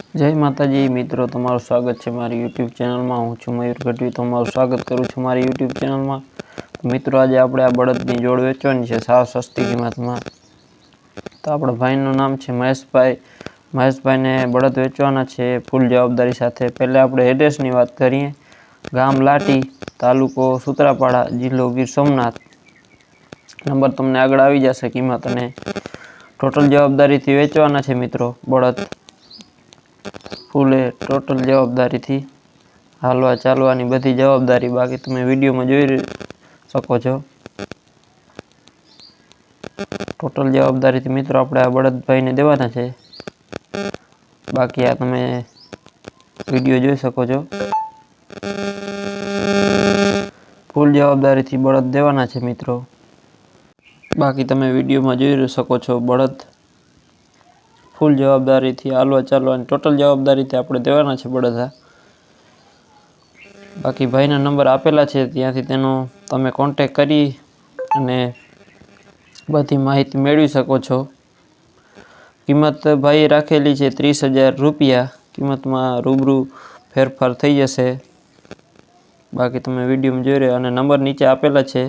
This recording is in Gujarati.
જય માતાજી, મિત્રો, તમારું સ્વાગત છે મારી યુટ્યુબ ચેનલમાં. હું છું મયુર ગઢવી. તમારું સ્વાગત કરું છું મારી યુટ્યુબ ચેનલમાં. મિત્રો, આજે આપણે આ બળદની જોડ વેચવાની છે સાવ સસ્તી કિંમતમાં. તો આપણા ભાઈનું નામ છે મહેશભાઈ. મહેશભાઈને બળદ વેચવાના છે ફૂલ જવાબદારી સાથે. પહેલાં આપણે એડ્રેસની વાત કરીએ. ગામ લાટી તાલુકો સુત્રાપાડા, જિલ્લો ગીર સોમનાથ. નંબર તમને આગળ આવી જશે કિંમત અને ટોટલ જવાબદારીથી વેચવાના છે મિત્રો, બળદ. ફૂલે ટોટલ જવાબદારીથી હાલવા ચાલવાની બધી જવાબદારી બાકી તમે વિડીયોમાં જોઈ શકો છો. ટોટલ જવાબદારીથી મિત્રો આપણે આ બળદભાઈને દેવાના છે. બાકી આ તમે વીડિયો જોઈ શકો છો. ફૂલ જવાબદારીથી બળદ દેવાના છે મિત્રો. બાકી તમે વિડીયોમાં જોઈ શકો છો બળદ ફૂલ જવાબદારીથી હાલવા ચાલવાની ટોટલ જવાબદારીથી આપણે દેવાના છે બધા. બાકી ભાઈના નંબર આપેલા છે, ત્યાંથી તેનો તમે કોન્ટેક કરી અને બધી માહિતી મેળવી શકો છો. કિંમત ભાઈએ રાખેલી છે ત્રીસ હજાર રૂપિયા. કિંમતમાં રૂબરૂ ફેરફાર થઈ જશે. બાકી તમે વિડીયોમાં જોઈ રહ્યા અને નંબર નીચે આપેલા છે.